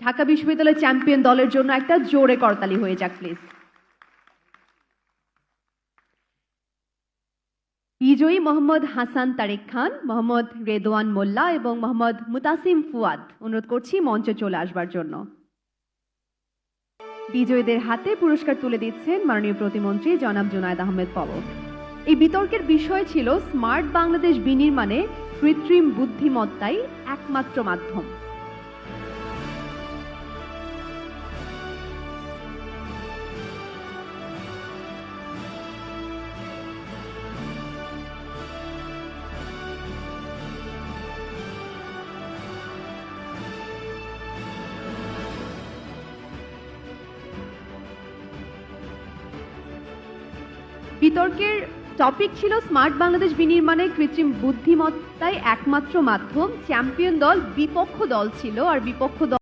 ঢাকা বিশ্ববিদ্যালয়ের চ্যাম্পিয়ন দলের জন্য একটা জোরে করতালি হয়ে যাক প্লিজ বিজয়ী মোহাম্মদ হাসান তারেক খান, মোহাম্মদ রেদওয়ান মোল্লা এবং মোহাম্মদ মুতাসিম ফুয়াদ অনুরোধ করছি মঞ্চে চলে আসবার জন্য। বিজয়ীদের হাতে পুরস্কার তুলে দিচ্ছেন মাননীয় প্রতিমন্ত্রী জনাব জুনায়দ আহমেদ পলক এই বিতর্কের বিষয় ছিল স্মার্ট বাংলাদেশ বিনির্মাণে কৃত্রিম বুদ্ধিমত্তাই একমাত্র মাধ্যম। বিতর্কের টপিক ছিল স্মার্ট বাংলাদেশ বিনির্মাণে কৃত্রিম বুদ্ধিমত্তাই একমাত্র মাধ্যম। চ্যাম্পিয়ন দল, বিপক্ষ দল ছিল, আর বিপক্ষ দল